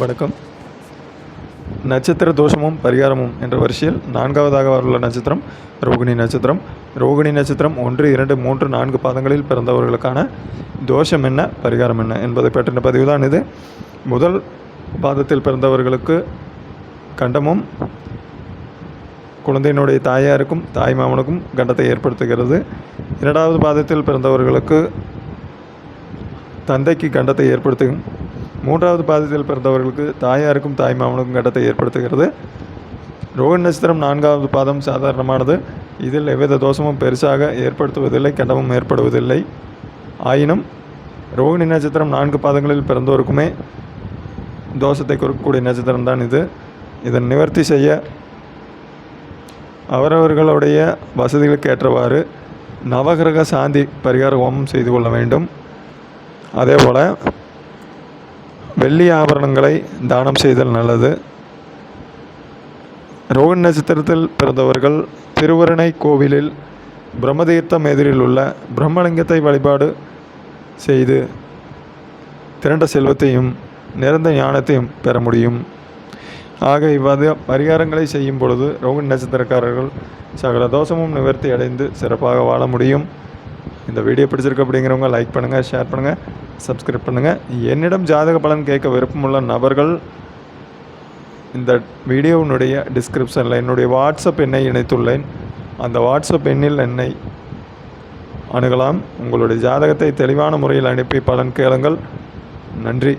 வணக்கம். நட்சத்திர தோஷமும் பரிகாரமும் என்ற வரிசையில் நான்காவதாக உள்ள நட்சத்திரம் ரோகிணி நட்சத்திரம். ரோகிணி நட்சத்திரம் ஒன்று இரண்டு மூன்று நான்கு பாதங்களில் பிறந்தவர்களுக்கான தோஷம் என்ன பரிகாரம் என்ன என்பதை பற்றின பதிவு தான் இது. முதல் பாதத்தில் பிறந்தவர்களுக்கு கண்டமும் குழந்தையினுடைய தாயாருக்கும் தாய் மாமனுக்கும் கண்டத்தை ஏற்படுத்துகிறது. இரண்டாவது பாதத்தில் பிறந்தவர்களுக்கு தந்தைக்கு கண்டத்தை ஏற்படுத்தும் மூன்றாவது பாதத்தில் பிறந்தவர்களுக்கு தாயாருக்கும் தாய் மாமனுக்கும் கண்டத்தை ஏற்படுத்துகிறது. ரோகிணி நட்சத்திரம் நான்காவது பாதம் சாதாரணமானது. இதில் எவ்வித தோஷமும் பெருசாக ஏற்படுத்துவதில்லை கண்டமும் ஏற்படுவதில்லை. ஆயினும் ரோகிணி நட்சத்திரம் நான்கு பாதங்களில் பிறந்தோருக்குமே தோஷத்தை கொடுக்கக்கூடிய நட்சத்திரம் தான் இது. இதை நிவர்த்தி செய்ய அவரவர்களுடைய வசதிகளுக்கு ஏற்றவாறு நவகிரக சாந்தி பரிகார ஹோமம் செய்து கொள்ள வேண்டும். அதே போல் வெள்ளி ஆபரணங்களை தானம் செய்தல் நல்லது. ரோகிணி நட்சத்திரத்தில் பிறந்தவர்கள் திருவருணை கோவிலில் பிரம்மதீர்த்தம் எதிரில் உள்ள பிரம்மலிங்கத்தை வழிபாடு செய்து திரண்ட செல்வத்தையும் நிறந்த ஞானத்தையும் பெற முடியும். ஆக இவ்வாறு பரிகாரங்களை செய்யும் பொழுது ரோகிணி நட்சத்திரக்காரர்கள் சகல தோஷமும் நிவர்த்தி அடைந்து சிறப்பாக வாழ முடியும். இந்த வீடியோ பிடிச்சிருக்கு அப்படிங்கிறவங்க லைக் பண்ணுங்கள் ஷேர் பண்ணுங்கள் சப்ஸ்கிரைப் பண்ணுங்கள் என்னிடம் ஜாதக பலன் கேட்க விருப்பமுள்ள நபர்கள் இந்த வீடியோவினுடைய டிஸ்கிரிப்ஷனில் என்னுடைய வாட்ஸ்அப் எண்ணை இணைத்துள்ளேன். அந்த வாட்ஸ்அப் எண்ணில் என்னை அணுகலாம். உங்களுடைய ஜாதகத்தை தெளிவான முறையில் அனுப்பி பலன் கேளுங்கள். நன்றி.